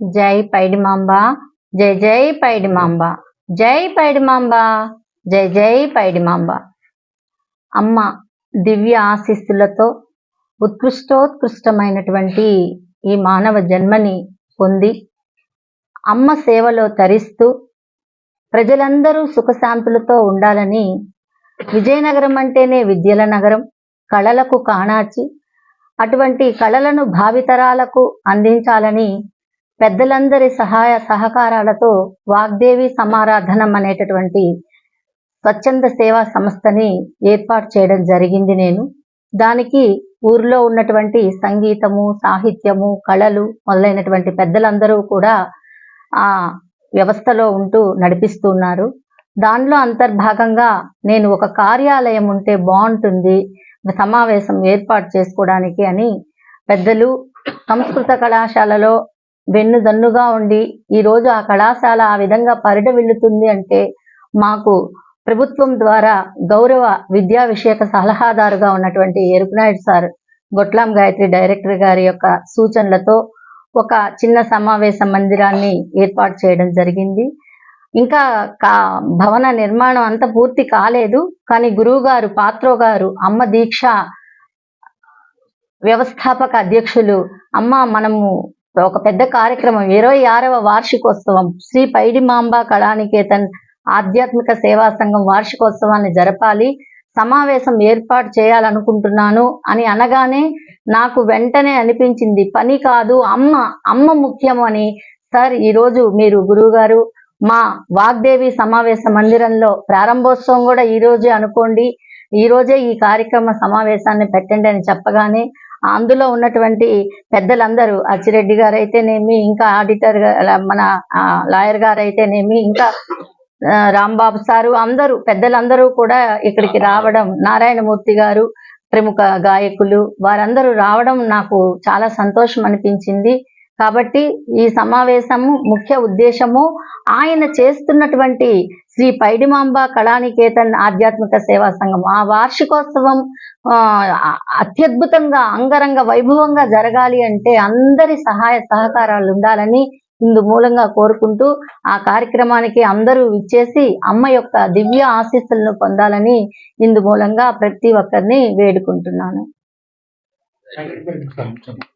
జై పైడిమాంబ. జై జై పైడిమాంబ. జై పైడిమాంబ. జై జై పైడిమాంబ. అమ్మ దివ్య ఆశీస్సులతో ఉత్కృష్టోత్కృష్టమైనటువంటి ఈ మానవ జన్మని పొంది అమ్మ సేవలో తరిస్తూ ప్రజలందరూ సుఖశాంతులతో ఉండాలని విజయనగరం అంటేనే విద్యల నగరం. కళలకు కాణాచి అటువంటి కళలను భావితరాలకు అందించాలని పెద్దలందరి సహాయ సహకారాలతో వాగ్దేవి సమారాధనం అనేటటువంటి స్వచ్ఛంద సేవా సంస్థని ఏర్పాటు చేయడం జరిగింది నేను. దానికి ఊర్లో ఉన్నటువంటి సంగీతము సాహిత్యము కళలు మొదలైనటువంటి పెద్దలందరూ కూడా ఆ వ్యవస్థలో ఉంటూ నడిపిస్తున్నారు. దానిలో అంతర్భాగంగా నేను ఒక కార్యాలయం ఉంటే బాగుంటుంది సమావేశం ఏర్పాటు చేసుకోవడానికి అని పెద్దలు సంస్కృత కళాశాలలో వెన్నుదన్నుగా ఉండి ఈరోజు ఆ కళాశాల ఆ విధంగా పరిడవిల్లుతుంది అంటే మాకు ప్రభుత్వం ద్వారా గౌరవ విద్యా విషయక సలహాదారుగా ఉన్నటువంటి ఎరుపునాయుడు సార్ గొట్లాం గాయత్రి డైరెక్టర్ గారి యొక్క సూచనలతో ఒక చిన్న సమావేశ మందిరాన్ని ఏర్పాటు చేయడం జరిగింది. ఇంకా కా భవన నిర్మాణం అంత పూర్తి కాలేదు కానీ గురువు గారు పాత్రో గారు అమ్మ దీక్ష వ్యవస్థాపక అధ్యక్షులు అమ్మ మనము ఒక పెద్ద కార్యక్రమం. ఇరవై ఆరవ వార్షికోత్సవం. శ్రీ పైడిమాంబ కళానికేతన్ ఆధ్యాత్మిక సేవా సంఘం వార్షికోత్సవాన్ని జరపాలి. సమావేశం ఏర్పాటు చేయాలనుకుంటున్నాను అని అనగానే నాకు వెంటనే అనిపించింది పని కాదు అమ్మ అమ్మ ముఖ్యం అని. సార్ ఈరోజు మీరు గురువు గారు మా వాగ్దేవి సమావేశ మందిరంలో ప్రారంభోత్సవం కూడా ఈరోజే అనుకోండి. ఈరోజే ఈ కార్యక్రమ సమావేశాన్ని పెట్టండి అని చెప్పగానే అందులో ఉన్నటువంటి పెద్దలందరూ అచ్చిరెడ్డి గారు అయితేనేమి ఇంకా ఆడిటర్ మన లాయర్ గారు అయితేనేమి ఇంకా రాంబాబు సారు అందరూ పెద్దలందరూ కూడా ఇక్కడికి రావడం నారాయణమూర్తి గారు ప్రముఖ గాయకులు వారందరూ రావడం నాకు చాలా సంతోషం అనిపించింది కాబట్టి ఈ సమావేశము ముఖ్య ఉద్దేశము ఆయన చేస్తున్నటువంటి శ్రీ పైడిమాంబ కళానికేతన్ ఆధ్యాత్మిక సేవా సంఘం. ఆ వార్షికోత్సవం అత్యద్భుతంగా అంగరంగ వైభవంగా జరగాలి అంటే అందరి సహాయ సహకారాలు ఉండాలని ఇందు మూలంగా కోరుకుంటూ ఆ కార్యక్రమానికి అందరూ ఇచ్చేసి అమ్మ యొక్క దివ్య ఆశీస్సులను పొందాలని ఇందు మూలంగా ప్రతి ఒక్కరిని వేడుకుంటున్నాను.